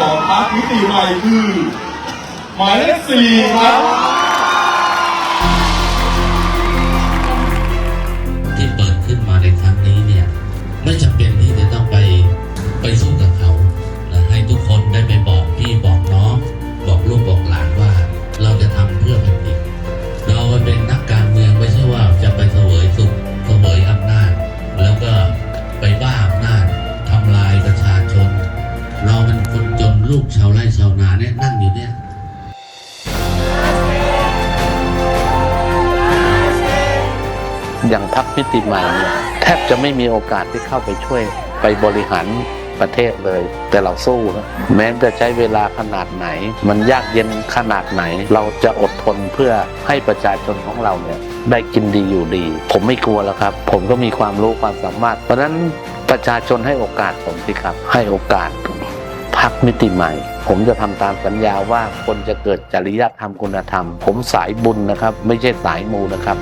ของพรรคมิติใหม่คือ หมายเลขสี่ครับ ลูกชาวไร่ชาวนาเนี่ยนั่งอยู่เนี่ยอย่างพักมิติม่เนี่ยแทบจะไม่มีโอกาสที่เข้าไปช่วยไปบริหารประเทศเลย แต่เราสู้นะแม้จะใช้เวลาขนาดไหน มันยากเย็นขนาดไหน เราจะอดทนเพื่อให้ประชาชนของเราเนี่ยได้กินดีอยู่ดี ผมไม่กลัวแล้วครับ ผมก็มีความรู้ความสามารถ เพราะนั้นประชาชนให้โอกาสผมสิครับ ให้โอกาส พักมิติใหม่ ผมจะทำตามสัญญาว่าคนจะเกิดจริยธรรมคุณธรรม ผมสายบุญนะครับ ไม่ใช่สายมูนะครับ